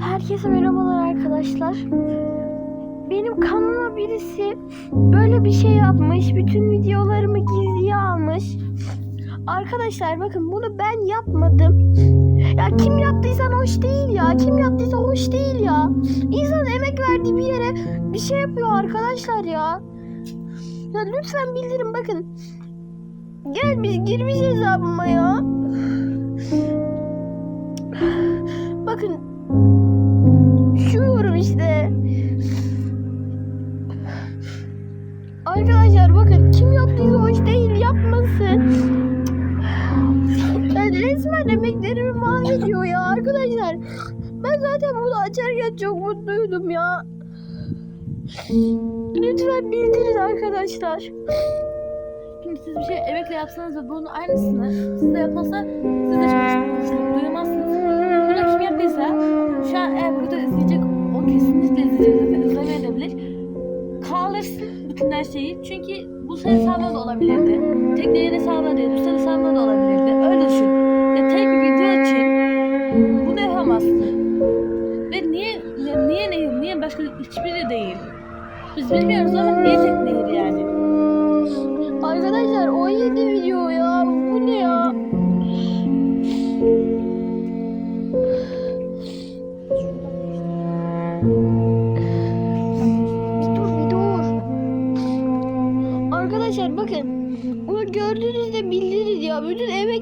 Herkese merhabalar arkadaşlar. Benim kanalıma birisi böyle bir şey yapmış. Bütün videolarımı gizliye almış. Arkadaşlar bakın bunu ben yapmadım. Ya kim yaptıysa hoş değil ya. Kim yaptıysa hoş değil ya. İnsan emek verdiği bir yere bir şey yapıyor arkadaşlar ya. Ya lütfen bildirin bakın. Gel biz girmiş hesabıma ya. Bakın Üşüyorum işte. Arkadaşlar bakın kim yaptıysa hoş değil yapmasın. Ben resmen emeklerimi mahvediyor ya arkadaşlar. Ben zaten bunu açarken çok mutluydum ya. Lütfen bildirin arkadaşlar. Şimdi siz bir şey emekle yapsanız ve bunun aynısını siz de yapmasa siz de çok çok duyamazsınız. Yaptıysa şu an eğer burada izleyecek o kesinlikle izleyecek izlemeyebilir. Kaldırsın bütün her şeyi. Çünkü bu senin hesabına da olabilirdi. Teknenin hesabına değil, senin hesabına da olabilirdi. Öyle düşün. Ya tek bir video için bunu yapamazsın. Ve niye, ya niye nehir, niye başka hiçbiri değil? Biz bilmiyoruz ama niye tek nehir yani? Arkadaşlar 17 video ya. Bu ne ya?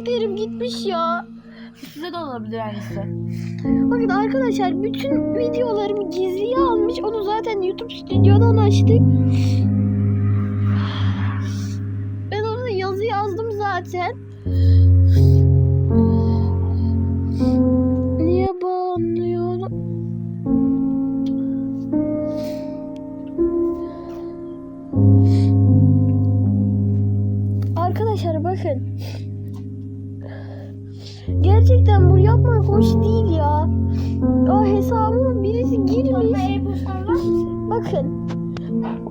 Bütün emeklerim gitmiş ya. Size de olabilir aynısı. Bakın arkadaşlar bütün videolarımı gizliye almış. Onu zaten YouTube stüdyodan açtık. Ben orada yazı yazdım zaten. Hoş değil ya. O hesabıma birisi girmiş. Bakın.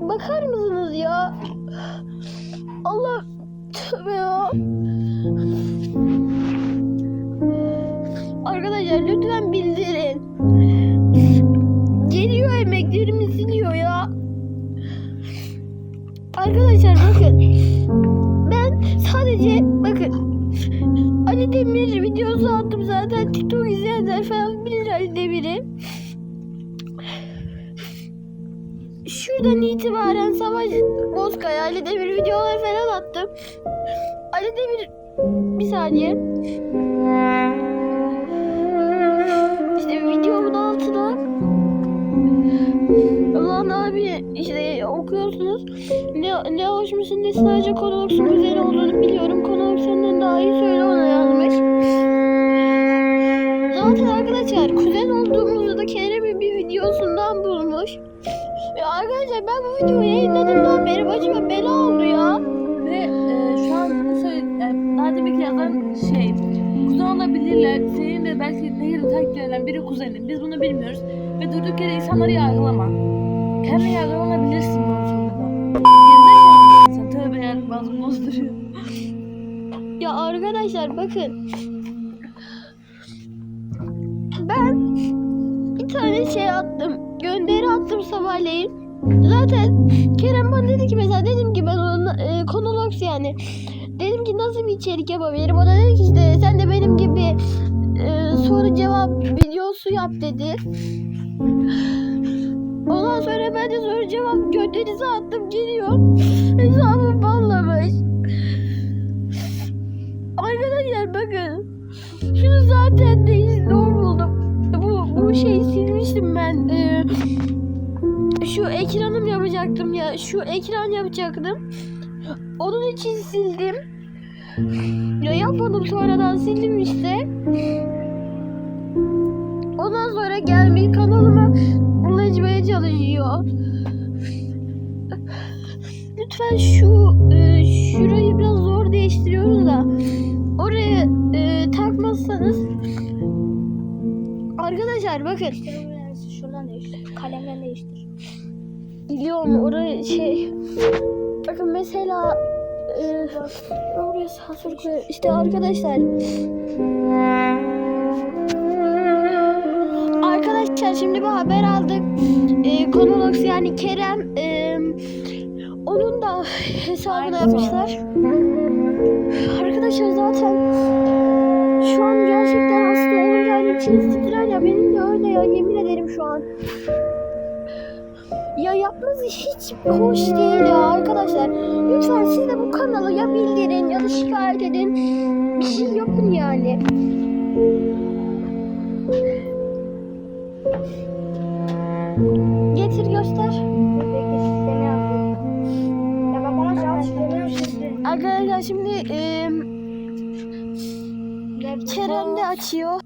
Bakar mısınız ya? Allah tövbe ya. Arkadaşlar lütfen bildirin. Geliyor emeklerimi siliyor ya. Arkadaşlar bakın. Ben sadece Demir videosu attım zaten TikTok izleyenler falan bilir Ali Demir'i. Şuradan itibaren Savaş Bozkaya Ali Demir videoları falan attım. Ali Demir bir saniye. Ulan abi işte okuyorsunuz. Ne, ne hoş musun ne sadece Konolox'un kuzeni olduğunu biliyorum. Konolox senden daha iyi söyle ona yazmış. Zaten arkadaşlar kuzen olduğumuzu da Kerem'in bir videosundan bulmuş. Ya arkadaşlar ben bu videoyu yayınladığımdan beri başıma bela oldu ya. Ve e, şu an bu söyle, yani daha demek ki şey kuzen olabilirler. Senin de belki Nehir'in takipçilerinden biri kuzenin. Biz bunu bilmiyoruz. Ve durduk yere insanları yargılama. Kendini yargılanabilirsin bunun sonunda. Gerizekalı sen tövbe ya bazı bozduruyor. Ya arkadaşlar bakın. Ben bir tane şey attım. Gönderi attım sabahleyin. Zaten Kerem bana dedi ki mesela dedim ki ben ona e, konologs yani. Dedim ki nasıl bir içerik yapabilirim? O da dedi ki işte sen de benim gibi e, soru cevap videosu yap dedi. Ondan sonra ben de soru cevap gönderisi attım geliyor. Hesabım banlamış. Arkadaşlar bakın. Şunu zaten değil zor buldum. Bu, bu şeyi silmiştim ben. Ee, şu ekranım yapacaktım ya. Şu ekran yapacaktım. Onun için sildim. Ya yapmadım sonradan sildim işte. Ondan sonra gelmeyi kanalıma ulaşmaya çalışıyor. Lütfen şu e, şurayı biraz zor değiştiriyoruz da oraya e, takmazsanız arkadaşlar bakın Şuradan değiştir. Kalemden değiştir. biliyorum oraya şey bakın mesela e, sansür koy işte arkadaşlar şimdi bir haber aldık. E, Konolox yani Kerem e, onun da hesabını Aynı yapmışlar. Arkadaşlar zaten şu an gerçekten hasta olunca hani içiniz titrer ya benim de öyle ya yemin ederim şu an. Ya yapmanız hiç hoş değil ya arkadaşlar. Lütfen siz de bu kanalı ya bildirin ya da şikayet edin. Bir şey yapın yani. Sistemi sistemi. Arkadaşlar şimdi eee Kerem de açıyor.